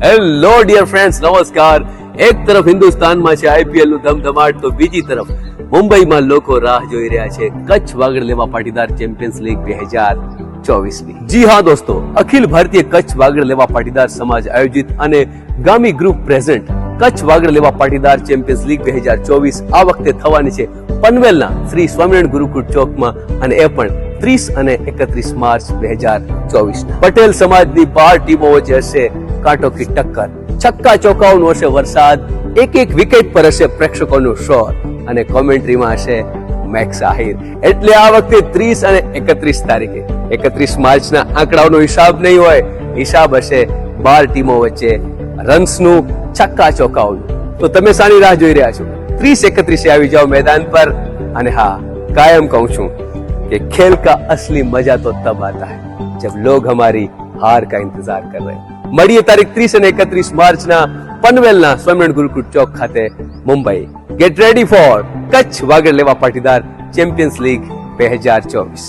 Hello dear friends નમસ્કાર. એક તરફ હિન્દુસ્તાનમાં છે આઈપીએલનું ધમધમાટ, તો બીજી તરફ મુંબઈમાં લોકો રાહ જોઈ રહ્યા છે. કચ્છ વાગડ લેવા પાટીદાર ચેમ્પિયન્સ લીગ બે હજાર ચોવીસની. જી હા દોસ્તો, અખિલ ભારતીય કચ્છ વાગડ લેવા પાટીદાર સમાજ આયોજિત અને Gami group present Kutch Vagad Leva Patidar champions league બે હજાર ચોવીસ આ વખતે થવાની છે પનવેલના શ્રી સ્વામિનારાયણ ગુરુકુળ ચોકમાં. અને એ પણ ત્રીસ અને એકત્રીસ માર્ચ બે હજાર ચોવીસ. પટેલ સમાજની બાર ટીમો વચ્ચે હશે કાંટો કી ટક્કર. છક્કા ચોકાઓનું હશે વરસાદ. એક એક વિકેટ પર હશે પ્રેક્ષકોનું શોર. અને કોમેન્ટ્રીમાં હશે મેક્સ આહિર એટલે આ વખતે ત્રીસ અને એકત્રીસ તારીખે. એકત્રીસ માર્ચના આંકડાઓનો હિસાબ નહીં હોય, હિસાબ હશે બાર ટીમો વચ્ચે રન્સનું છક્કા ચોકાઓનું તો તમે સાની રાહ જોઈ રહ્યા છો. ત્રીસ એકત્રીસે આવી જાઓ મેદાન પર. અને હા, કાયમ કહું છું कि खेल का असली मजा तो तब आता है जब लोग हमारी हार का इंतजार कर रहे हैं મળીએ તારીખ ત્રીસ અને એકત્રીસ માર્ચના પનવેલના સ્વામિનારાયણ ગુરુકુળ ચોક ખાતે Mumbai get ready for Kutch Vagad Leva Patidar champions league બે હજાર ચોવીસ